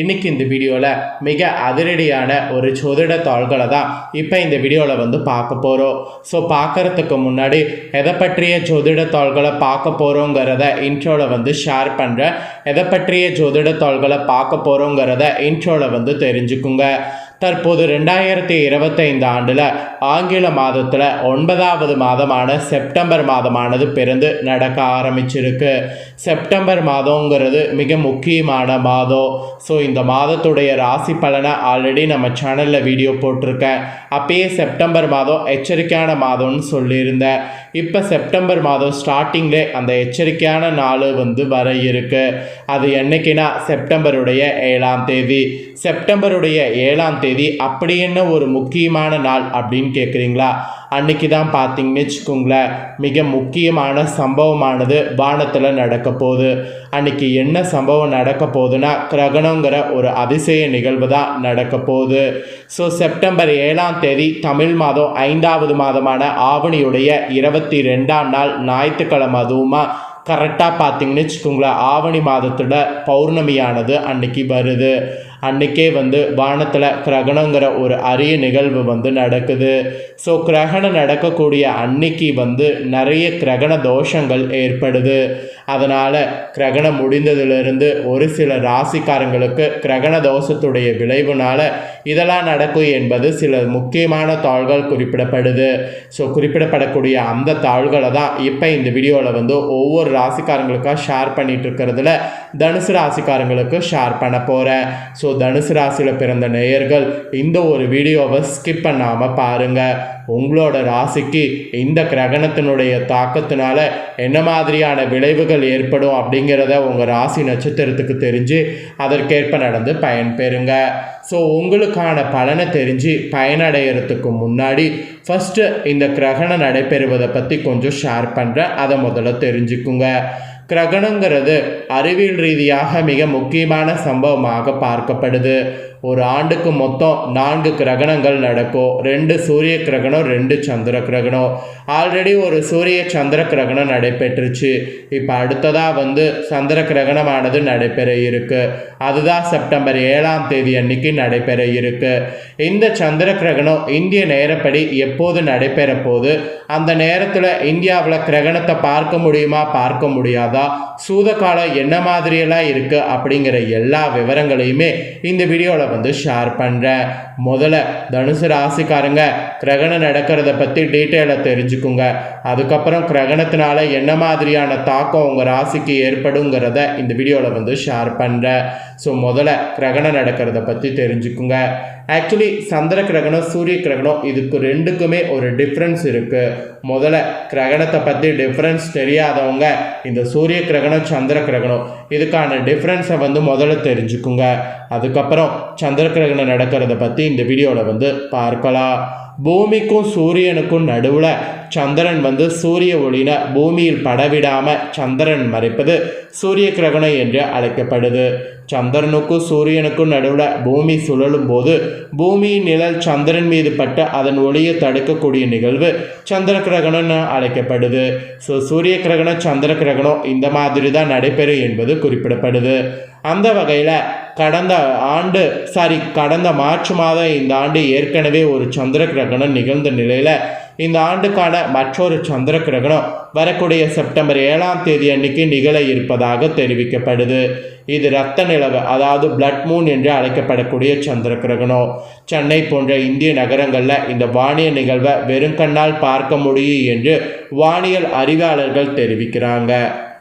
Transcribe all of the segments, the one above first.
இன்னைக்கு இந்த வீடியோவில் மிக அதிரடியான ஒரு ஜோதிட தாள்களை தான் இப்போ இந்த வீடியோவில் வந்து பார்க்க போகிறோம் ஸோ பார்க்கறதுக்கு முன்னாடி எதை பற்றிய ஜோதிட தாள்களை பார்க்க போகிறோங்கிறத இன்ட்ரோவில் வந்து ஷேர் பண்ணுறேன் எதை பற்றிய ஜோதிட தாள்களை பார்க்க போகிறோங்கிறத இன்ட்ரோவில் வந்து தெரிஞ்சுக்குங்க. தற்போது ரெண்டாயிரத்தி இருபத்தைந்து ஆண்டில் ஆங்கில மாதத்தில் ஒன்பதாவது மாதமான செப்டம்பர் மாதமானது பிறந்து நடக்க ஆரம்பிச்சிருக்கு. செப்டம்பர் மாதங்கிறது மிக முக்கியமான மாதம். ஸோ இந்த மாதத்துடைய ராசி பலனை ஆல்ரெடி நம்ம சேனலில் வீடியோ போட்டிருக்கேன். அப்பயே செப்டம்பர் மாதம் எச்சரிக்கையான மாதம்னு சொல்லியிருந்தேன். இப்போ செப்டம்பர் மாதம் ஸ்டார்டிங்லே அந்த எச்சரிக்கையான நாள் வந்து வர இருக்கு. அது என்னைக்குன்னா செப்டம்பருடைய ஏழாம் தேதி. செப்டம்பருடைய ஏழாம் தேதி அப்படி என்ன ஒரு முக்கியமான நாள் அப்படின்னு கேட்குறீங்களா அன்னைக்கு தான் பார்த்தீங்கன்னு வச்சுக்கோங்களேன். மிக முக்கியமான சம்பவமானது வானத்தில் நடக்க போகுது. அன்னைக்கு என்ன சம்பவம் நடக்க போகுதுன்னா கிரகணங்கிற ஒரு அதிசய நிகழ்வு தான் நடக்க போகுது. ஸோ செப்டம்பர் ஏழாம் தேதி தமிழ் மாதம் ஐந்தாவது மாதமான ஆவணியுடைய இருபத்தி ரெண்டாம் நாள் ஞாயிற்றுக்கிழமை அதுவுமா கரெக்டாக பார்த்தீங்கன்னு வச்சுக்கோங்களேன். ஆவணி மாதத்தோட பௌர்ணமியானது அன்னைக்கு வருது. அன்றைக்கே வந்து வானத்தில் கிரகணங்கிற ஒரு அரிய நிகழ்வு வந்து நடக்குது. ஸோ கிரகணம் நடக்கக்கூடிய அன்னைக்கு வந்து நிறைய கிரகண தோஷங்கள் ஏற்படுது. அதனால் கிரகணம் முடிந்ததிலிருந்து ஒரு சில ராசிக்காரங்களுக்கு கிரகண தோஷத்துடைய விளைவுனால் இதெல்லாம் நடக்கும் என்பது சில முக்கியமான தாள்கள் குறிப்பிடப்படுது. ஸோ குறிப்பிடப்படக்கூடிய அந்த தாள்களை தான் இப்போ இந்த வீடியோவில் வந்து ஒவ்வொரு ராசிக்காரங்களுக்காக ஷேர் பண்ணிகிட்டு இருக்கிறதுல தனுசு ராசிக்காரங்களுக்கு ஷேர் பண்ண போகிறேன் ஸோ தனுசு ராசியில் பிறந்த நேயர்கள் இந்த ஒரு வீடியோவை ஸ்கிப் பண்ணாமல் பாருங்கள் உங்களோட ராசிக்கு இந்த கிரகணத்தினுடைய தாக்கத்தினால என்ன மாதிரியான விளைவுகள் ஏற்படும் அப்படிங்கிறத உங்கள் ராசி நட்சத்திரத்துக்கு தெரிஞ்சு அதற்கேற்ப நடந்து பயன்பெறுங்க ஸோ உங்களுக்கான பலனை தெரிஞ்சு பயனடைகிறதுக்கு முன்னாடி ஃபஸ்ட்டு இந்த கிரகணம் நடைபெறுவதை பற்றி கொஞ்சம் ஷேர் பண்ணுறேன் அதை முதல்ல தெரிஞ்சுக்குங்க. கிரகணங்கிறது அறிவியல் ரீதியாக மிக முக்கியமான சம்பவமாக பார்க்கப்படுது. ஒரு ஆண்டுக்கு மொத்தம் நான்கு கிரகணங்கள் நடக்கும். ரெண்டு சூரிய கிரகணம் ரெண்டு சந்திர கிரகணம். ஆல்ரெடி ஒரு சூரிய சந்திர கிரகணம் நடைபெற்றுச்சு. இப்போ அடுத்ததாக வந்து சந்திர கிரகணமானது நடைபெற இருக்கு. அதுதான் செப்டம்பர் ஏழாம் தேதி அன்னைக்கு நடைபெற இருக்கு. இந்த சந்திர கிரகணம் இந்திய நேரப்படி எப்போது நடைபெற போது அந்த நேரத்தில் இந்தியாவில் கிரகணத்தை பார்க்க முடியுமா? பார்க்க முடியாதா? சூதக்காலம் என்ன மாதிரியெல்லாம் இருக்குது அப்படிங்கிற எல்லா விவரங்களையுமே இந்த வீடியோவில் வந்து ஷேர் பண்ணுறேன் முதல்ல தனுசு ராசிக்காரங்க கிரகணம் நடக்கிறத பற்றி டீட்டெயிலை தெரிஞ்சுக்குங்க. அதுக்கப்புறம் கிரகணத்தினால என்ன மாதிரியான தாக்கம் உங்கள் ராசிக்கு ஏற்படுங்கிறத இந்த வீடியோவில் வந்து ஷேர் பண்ணுறேன் ஸோ முதல்ல கிரகணம் நடக்கிறத பற்றி தெரிஞ்சுக்குங்க. ஆக்சுவலி சந்திர கிரகணம் சூரிய கிரகணம் இதுக்கு ரெண்டுக்குமே ஒரு டிஃப்ரென்ஸ் இருக்குது முதல்ல கிரகணத்தை பற்றி டிஃப்ரென்ஸ் தெரியாதவங்க இந்த சூரிய கிரகணம் சந்திர கிரகணம் இதுக்கான டிஃப்ரென்ஸை வந்து முதல்ல தெரிஞ்சுக்குங்க. அதுக்கப்புறம் சந்திர கிரகணம் நடக்கிறத பற்றி இந்த வீடியோவில் வந்து பார்க்கலாம். பூமிக்கும் சூரியனுக்கும் நடுவில் சந்திரன் வந்து சூரிய ஒளின பூமியில் படவிடாமல் சந்திரன் மறைப்பது சூரிய கிரகணம் என்று அழைக்கப்படுது. சந்திரனுக்கும் சூரியனுக்கும் நடுவில் பூமி சுழலும் போது பூமியின் நிழல் சந்திரன் மீது பட்டு அதன் ஒளியை தடுக்கக்கூடிய நிகழ்வு சந்திர கிரகணம்னு அழைக்கப்படுது. ஸோ சூரிய கிரகணம் சந்திர கிரகணம் இந்த மாதிரி தான் நடைபெறும் என்பது குறிப்பிடப்படுது. அந்த வகையில் கடந்த ஆண்டு சாரி கடந்த மார்ச் மாதம் இந்த ஆண்டு ஏற்கனவே ஒரு சந்திர கிரகணம் நிகழ்ந்த நிலையில் இந்த ஆண்டுக்கான மற்றொரு சந்திர கிரகணம் வரக்கூடிய செப்டம்பர் ஏழாம் தேதி அன்னைக்கு நிகழ இருப்பதாக தெரிவிக்கப்படுது. இது இரத்த நிலவு அதாவது பிளட் மூன் என்று அழைக்கப்படக்கூடிய சந்திர கிரகணம் சென்னை போன்ற இந்திய நகரங்களில் இந்த வானிய நிகழ்வை வெறுங்கண்ணால் பார்க்க முடியும் என்று வானியல் அறிவியலாளர்கள் தெரிவிக்கிறாங்க.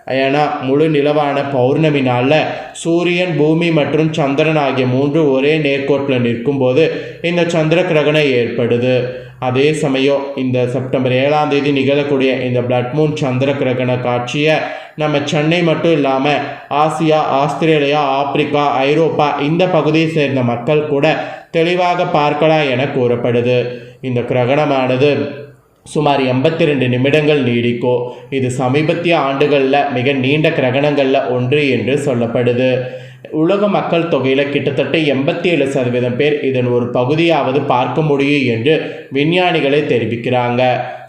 ஏன்னா முழு நிலவான பௌர்ணமி நாளில் சூரியன் பூமி மற்றும் சந்திரன் ஆகிய மூன்று ஒரே நேர்கோட்டில் நிற்கும்போது இந்த சந்திர கிரகணம் ஏற்படுது. அதே சமயம் இந்த செப்டம்பர் ஏழாம் தேதி நிகழக்கூடிய இந்த பிளட் மூன் சந்திர கிரகண காட்சியை நம்ம சென்னை மட்டும் இல்லாமல் ஆசியா ஆஸ்திரேலியா ஆப்பிரிக்கா ஐரோப்பா இந்த பகுதியை சேர்ந்த மக்கள் கூட தெளிவாக பார்க்கலாம் என கூறப்படுது. இந்த கிரகணமானது சுமார் எண்பத்தி ரெண்டு நிமிடங்கள் நீடிக்கும் இது சமீபத்திய ஆண்டுகளில் மிக நீண்ட கிரகணங்களில் ஒன்று என்று சொல்லப்படுது. உலக மக்கள் தொகையில் கிட்டத்தட்ட எண்பத்தி ஏழு சதவீதம் பேர் இதன் ஒரு பகுதியாவது பார்க்க முடியும் என்று விஞ்ஞானிகளே தெரிவிக்கிறாங்க.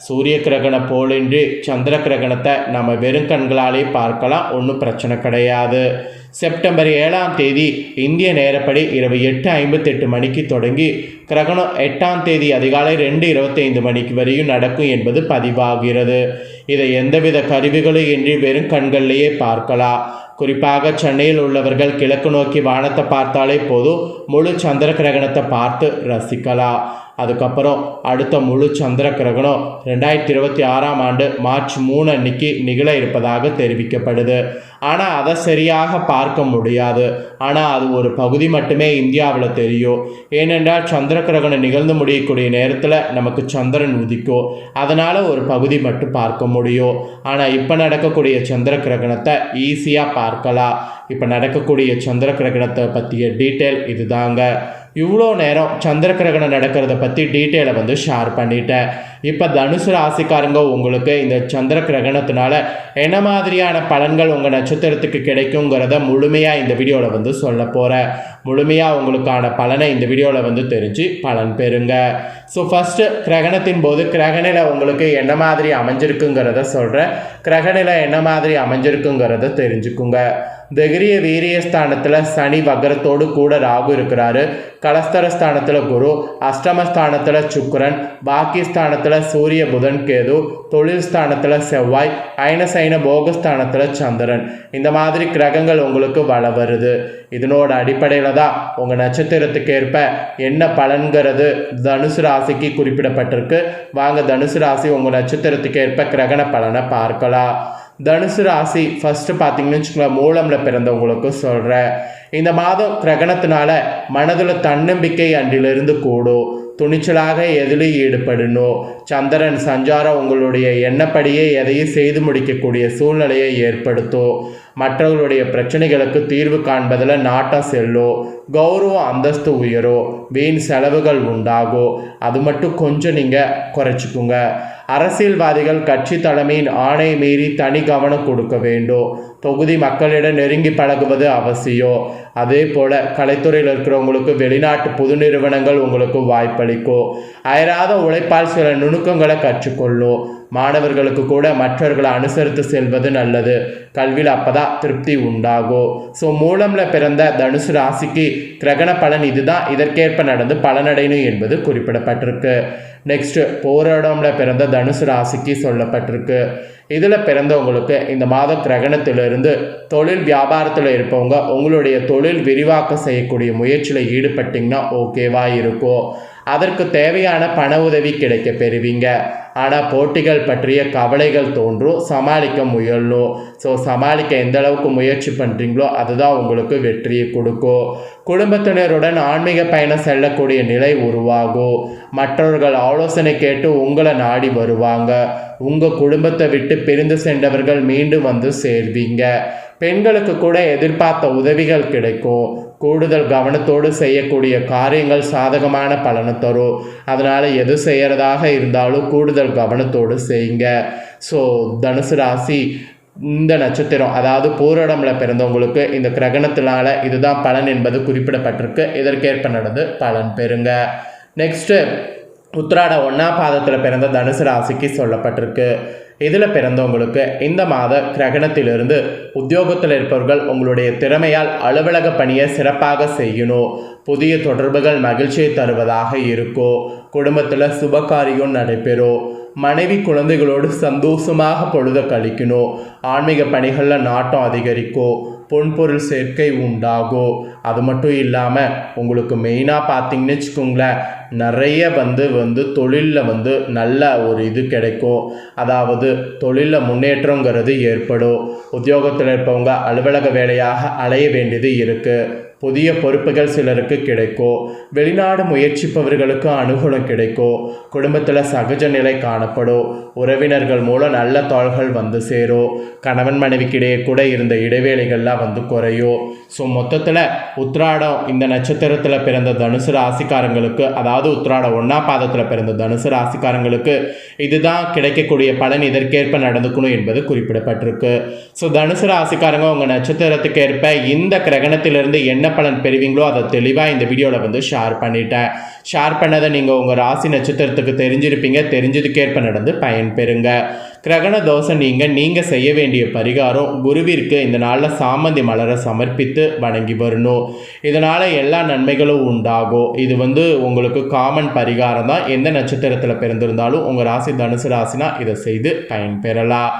சூரிய கிரகணம் போலின்றி சந்திர கிரகணத்தை நம்ம வெறும் கண்களாலே பார்க்கலாம். ஒன்றும் பிரச்சனை கிடையாது. செப்டம்பர் ஏழாம் தேதி இந்திய நேரப்படி இரவு எட்டு ஐம்பத்தெட்டு மணிக்கு தொடங்கி கிரகணம் எட்டாம் தேதி அதிகாலை ரெண்டு இருபத்தைந்து மணிக்கு வரையும் நடக்கும் என்பது பதிவாகிறது. இதை எந்தவித கருவிகளும் இன்றி வெறும் கண்கள்லேயே பார்க்கலாம் குறிப்பாக சென்னையில் உள்ளவர்கள் கிழக்கு நோக்கி வானத்தை பார்த்தாலே போதும் முழு சந்திர கிரகணத்தை பார்த்து ரசிக்கலாம் அதுக்கப்புறம் அடுத்த முழு சந்திர கிரகணம் ரெண்டாயிரத்தி இருபத்தி ஆறாம் ஆண்டு மார்ச் மூணு அன்னைக்கு நிகழ இருப்பதாக தெரிவிக்கப்படுது. ஆனால் அதை சரியாக பார்க்க முடியாது. ஆனால் அது ஒரு பகுதி மட்டுமே இந்தியாவில் தெரியும். ஏனென்றால் சந்திர கிரகணம் நிகழ்ந்து முடியக்கூடிய நேரத்தில் நமக்கு சந்திரன் உதிக்கும். அதனால் ஒரு பகுதி மட்டும் பார்க்க முடியும். ஆனால் இப்போ நடக்கக்கூடிய சந்திர கிரகணத்தை ஈஸியாக பார்க்கலாம். இப்போ நடக்கக்கூடிய சந்திர கிரகணத்தை பற்றிய டீட்டெயில் இதுதாங்க. இவ்வளோ நேரம் சந்திர கிரகணம் நடக்கிறத பற்றி டீட்டெயிலை வந்து ஷேர் பண்ணிட்டேன். இப்போ தனுசு ராசிக்காரங்க உங்களுக்கு இந்த சந்திர கிரகணத்தினால என்ன மாதிரியான பலன்கள் உங்கள் நட்சத்திரத்துக்கு கிடைக்குங்கிறத முழுமையாக இந்த வீடியோவில் வந்து சொல்ல போகிறேன் முழுமையாக உங்களுக்கான பலனை இந்த வீடியோவில் வந்து தெரிஞ்சு பலன் பெறுங்க. ஸோ ஃபஸ்ட்டு கிரகணத்தின் போது கிரகநிலை உங்களுக்கு என்ன மாதிரி அமைஞ்சிருக்குங்கிறத சொல்கிறேன் கிரகநிலை என்ன மாதிரி அமைஞ்சிருக்குங்கிறத தெரிஞ்சுக்குங்க. தைரிய வீரியஸ்தானத்தில் சனி வக்ரத்தோடு கூட ராகு இருக்கிறாரு கலஸ்தரஸ்தானத்தில் குரு அஷ்டமஸ்தானத்தில் சுக்கரன் பாக்கியஸ்தானத்தில் சூரிய புதன் கேது தொழில் ஸ்தானத்தில் செவ்வாய் ஐனசைன போகஸ்தானத்தில் சந்திரன் இந்த மாதிரி கிரகங்கள் உங்களுக்கு வள வருது இதனோட அடிப்படையில் தான் உங்கள் நட்சத்திரத்துக்கு ஏற்ப என்ன பலன்கிறது தனுசு ராசிக்கு குறிப்பிடப்பட்டிருக்கு வாங்க தனுசு ராசி உங்கள் நட்சத்திரத்துக்கு ஏற்ப கிரகண பலனை பார்க்கலாம் தனுசு ராசி ஃபஸ்ட்டு பார்த்தீங்கன்னு வச்சுக்கோங்களேன் மூலமில் பிறந்தவங்களுக்கு சொல்கிறேன் இந்த மாதம் கிரகணத்தினால மனதில் தன்னம்பிக்கை அன்றிலிருந்து கூடும். துணிச்சலாக எதில் ஈடுபடணும். சந்திரன் சஞ்சாரம் உங்களுடைய எண்ணப்படியே எதையும் செய்து முடிக்கக்கூடிய சூழ்நிலையை ஏற்படுத்தும். மற்றவர்களுடைய பிரச்சனைகளுக்கு தீர்வு காண்பதில் நாட்டம் செல்லும். கௌரவம் அந்தஸ்து உயரும். வீண் செலவுகள் உண்டாகும். அது மட்டும் கொஞ்சம் நீங்கள் குறைச்சிக்குங்க. அரசியல்வாதிகள் கட்சி தலைமையின் ஆணை மீறி தனி கவனம் கொடுக்க வேண்டும். தொகுதி மக்களிடம் நெருங்கி பழகுவது அவசியம். அதே போல் கலைத்துறையில் இருக்கிறவங்களுக்கு வெளிநாட்டு புது நிறுவனங்கள் உங்களுக்கு வாய்ப்பளிக்கும். அயராத உழைப்பால் சில நுணுக்கங்களை கற்றுக்கொள்ளும். மாணவர்களுக்கு கூட மற்றவர்களை அனுசரித்து செல்வது நல்லது. கல்வியில் அப்பதான் திருப்தி உண்டாகும். ஸோ மூலமில் பிறந்த தனுசு ராசிக்கு கிரகண பலன் இதுதான். இதற்கேற்ப நடந்து பலனடையணும் என்பது குறிப்பிடப்பட்டிருக்கு. நெக்ஸ்ட்டு போராடம்ல பிறந்த தனுசு ராசிக்கு சொல்லப்பட்டிருக்கு. இதில் பிறந்தவங்களுக்கு இந்த மாத கிரகணத்திலிருந்து தொழில் வியாபாரத்தில் இருப்பவங்க உங்களுடைய தொழில் விரிவாக்கம் செய்யக்கூடிய முயற்சியில் ஈடுபட்டிங்கன்னா ஓகேவாக இருக்கும். அதற்கு தேவையான பண உதவி கிடைக்க பெறுவீங்க. ஆனால் போட்டிகள் பற்றிய கவலைகள் தோன்றும் சமாளிக்க முயலும் ஸோ சமாளிக்க எந்த அளவுக்கு முயற்சி பண்ணுறீங்களோ அதுதான் உங்களுக்கு வெற்றியை கொடுக்கும். குடும்பத்தினருடன் ஆன்மீக பயணம் செல்லக்கூடிய நிலை உருவாகும். மற்றவர்கள் ஆலோசனை கேட்டு உங்களை நாடி வருவாங்க. உங்கள் குடும்பத்தை விட்டு பிரிந்து சென்றவர்கள் மீண்டும் வந்து சேர்வீங்க. பெண்களுக்கு கூட எதிர்பார்த்த உதவிகள் கிடைக்கும். கூடுதல் கவனத்தோடு செய்யக்கூடிய காரியங்கள் சாதகமான பலனை தரும் அதனால் எது செய்கிறதாக இருந்தாலும் கூடுதல் கவனத்தோடு செய்யுங்க. ஸோ தனுசு ராசி இந்த நட்சத்திரம் அதாவது பூரடம்ல பிறந்தவங்களுக்கு இந்த கிரகணத்தினால இதுதான் பலன் என்பது குறிப்பிடப்பட்டிருக்கு. இதற்கேற்ப நடந்து பலன் பெறுங்க. நெக்ஸ்ட்டு உத்ராட ஒன்றாம் பாதத்தில் பிறந்த தனுசு ராசிக்கு சொல்லப்பட்டிருக்கு. இதில் பிறந்தவங்களுக்கு இந்த மாத கிரகணத்திலிருந்து உத்தியோகத்தில் இருப்பவர்கள் உங்களுடைய திறமையால் அலுவலக பணியை சிறப்பாக செய்யணும். புதிய தொடர்புகள் மகிழ்ச்சியை தருவதாக இருக்கும் குடும்பத்தில் சுபகாரியம் நடைபெறும் மனைவி குழந்தைகளோடு சந்தோஷமாக பொழுத கழிக்கணும். ஆன்மீக பணிகளில் நாட்டம் அதிகரிக்கும் பொன்பொருள் சேர்க்கை உண்டாகும் அது மட்டும் இல்லாமல் உங்களுக்கு மெயினாக பார்த்தீங்கன்னு வச்சுக்கோங்களேன் நிறைய வந்து வந்து தொழிலில் வந்து நல்ல ஒரு இது கிடைக்கும். அதாவது தொழிலில் முன்னேற்றங்கிறது ஏற்படும். உத்தியோகத்தில் இருப்பவங்க அலுவலக வேலையாக அலைய வேண்டியது இருக்குது புதிய பொறுப்புகள் சிலருக்கு கிடைக்கும் வெளிநாடு முயற்சிப்பவர்களுக்கு அனுகூலம் கிடைக்கும் குடும்பத்தில் சகஜ நிலை காணப்படும் உறவினர்கள் மூலம் நல்ல தாள்கள் வந்து சேரும் கணவன் மனைவிக்கிடையே கூட இருந்த இடைவேளைகள்லாம் வந்து குறையும் ஸோ மொத்தத்தில் உத்ராடம் இந்த நட்சத்திரத்தில் பிறந்த தனுசு ராசிக்காரங்களுக்கு அதாவது உத்ராடம் ஒன்றா பாதத்தில் பிறந்த தனுசு ராசிக்காரங்களுக்கு இதுதான் கிடைக்கக்கூடிய பலன் இதற்கேற்ப நடந்துக்கணும் என்பது குறிப்பிடப்பட்டிருக்கு. ஸோ தனுசு ராசிக்காரங்க உங்கள் நட்சத்திரத்துக்கு ஏற்ப இந்த கிரகணத்திலிருந்து என்ன என்ன பலன் பெறுவீங்களோ அதை தெளிவாக இந்த வீடியோவில் வந்து ஷேர் பண்ணிட்டேன். ஷேர் பண்ணதை நீங்கள் உங்கள் ராசி நட்சத்திரத்துக்கு தெரிஞ்சிருப்பீங்க. தெரிஞ்சதுக்கேற்ப நடந்து பயன் பெறுங்க. கிரகண தோஷம் நீங்கள் நீங்கள் செய்ய வேண்டிய பரிகாரம் குருவிற்கு இந்த நாளில் சாமந்தி மலரை சமர்ப்பித்து வணங்கி வரணும். இதனால் எல்லா நன்மைகளும் உண்டாகும். இது வந்து உங்களுக்கு காமன் பரிகாரம் தான் எந்த நட்சத்திரத்தில் பிறந்திருந்தாலும் உங்கள் ராசி தனுசு ராசினா இதை செய்து பயன்பெறலாம்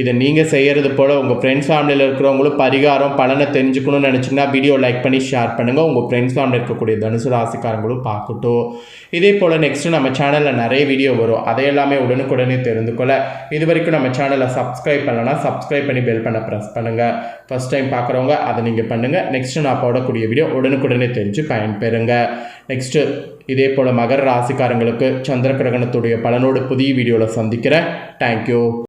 இதை நீங்கள் செய்கிறது போல் உங்கள் ஃப்ரெண்ட்ஸ் ஃபேமிலியில் இருக்கிறவங்களும் பரிகாரம் பலனை தெரிஞ்சுக்கணும்னு நினச்சிங்கன்னா வீடியோ லைக் பண்ணி ஷேர் பண்ணுங்கள் உங்கள் ஃப்ரெண்ட்ஸ் ஃபேமிலியில் இருக்கக்கூடிய தனுசு ராசிக்காரங்களும் பார்க்கட்டும். இதே போல் நெக்ஸ்ட்டு நம்ம சேனலில் நிறைய வீடியோ வரும். அதை எல்லாமே உடனுக்குடனே தெரிந்து கொள்ள. இது வரைக்கும் நம்ம சேனலை சப்ஸ்கிரைப் பண்ணலன்னா சப்ஸ்கிரைப் பண்ணி பெல் பண்ண ப்ரெஸ் பண்ணுங்கள் ஃபஸ்ட் டைம் பார்க்குறவங்க அதை நீங்கள் பண்ணுங்கள் நெக்ஸ்ட்டு நான் போடக்கூடிய வீடியோ உடனுக்குடனே தெரிஞ்சு பயன்பெறுங்க. நெக்ஸ்ட்டு இதே போல் மகர ராசிக்காரங்களுக்கு சந்திர கிரகணத்துடைய பலனோடு புதிய வீடியோவில் சந்திக்கிறேன். தேங்க்யூ